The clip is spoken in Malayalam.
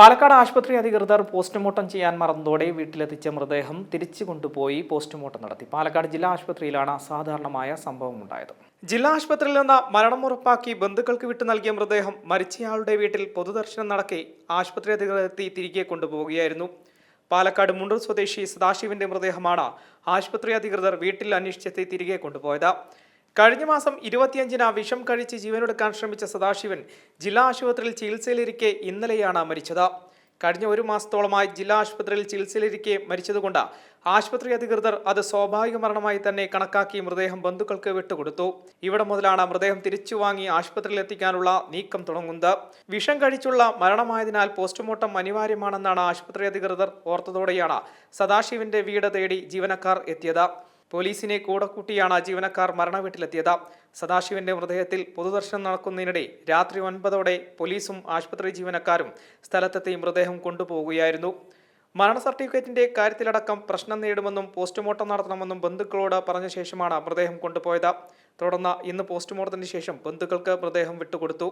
പാലക്കാട് ആശുപത്രി അധികൃതർ പോസ്റ്റ്മോർട്ടം ചെയ്യാൻ മറന്നതോടെ വീട്ടിലെത്തിച്ച മൃതദേഹം തിരിച്ചു കൊണ്ടുപോയി പോസ്റ്റ്മോർട്ടം നടത്തി. പാലക്കാട് ജില്ലാ ആശുപത്രിയിലാണ് അസാധാരണമായ സംഭവം ഉണ്ടായത്. ജില്ലാ ആശുപത്രിയിൽ നിന്ന് മരണം ഉറപ്പാക്കി ബന്ധുക്കൾക്ക് വിട്ടു നൽകിയ മൃതദേഹം മരിച്ചയാളുടെ വീട്ടിൽ പൊതുദർശനം നടത്തി ആശുപത്രി അധികൃതർ എത്തി തിരികെ കൊണ്ടുപോവുകയായിരുന്നു. പാലക്കാട് മുണ്ടൂർ സ്വദേശി സദാശിവന്റെ മൃതദേഹമാണ് ആശുപത്രി അധികൃതർ വീട്ടിൽ അന്വേഷിച്ചെത്തി തിരികെ കൊണ്ടുപോയത്. കഴിഞ്ഞ മാസം ഇരുപത്തിയഞ്ചിന് വിഷം കഴിച്ച് ജീവനൊടുക്കാൻ ശ്രമിച്ച സദാശിവൻ ജില്ലാ ആശുപത്രിയിൽ ചികിത്സയിലിരിക്കെ ഇന്നലെയാണ് മരിച്ചത്. കഴിഞ്ഞ ഒരു മാസത്തോളമായി ജില്ലാ ആശുപത്രിയിൽ ചികിത്സയിലിരിക്കെ മരിച്ചതുകൊണ്ട് ആശുപത്രി അധികൃതർ അത് സ്വാഭാവിക മരണമായി തന്നെ കണക്കാക്കി മൃതദേഹം ബന്ധുക്കൾക്ക് വിട്ടുകൊടുത്തു. ഇവിടെ മുതലാണ് മൃതദേഹം തിരിച്ചു വാങ്ങി ആശുപത്രിയിൽ എത്തിക്കാനുള്ള നീക്കം തുടങ്ങുന്നത്. വിഷം കഴിച്ചുള്ള മരണമായതിനാൽ പോസ്റ്റ്മോർട്ടം അനിവാര്യമാണെന്നാണ് ആശുപത്രി അധികൃതർ ഓർത്തതോടെയാണ് സദാശിവന്റെ വീട് തേടി ജീവനക്കാർ എത്തിയത്. പോലീസിനെ കൂടെ കൂട്ടിയാണ് ജീവനക്കാർ മരണവീട്ടിലെത്തിയത്. സദാശിവന്റെ മൃതദേഹത്തിൽ പൊതുദർശനം നടക്കുന്നതിനിടെ രാത്രി ഒൻപതോടെ പോലീസും ആശുപത്രി ജീവനക്കാരും സ്ഥലത്തെത്തി മൃതദേഹം കൊണ്ടുപോകുകയായിരുന്നു മരണ സർട്ടിഫിക്കറ്റിന്റെ കാര്യത്തിലടക്കം പ്രശ്നം നേടുമെന്നും പോസ്റ്റ്മോർട്ടം നടത്തണമെന്നും ബന്ധുക്കളോട് പറഞ്ഞ ശേഷമാണ് മൃതദേഹം കൊണ്ടുപോയത്. തുടർന്ന് ഇന്ന് പോസ്റ്റ്മോർട്ടത്തിന് ശേഷം ബന്ധുക്കൾക്ക് മൃതദേഹം വിട്ടുകൊടുത്തു.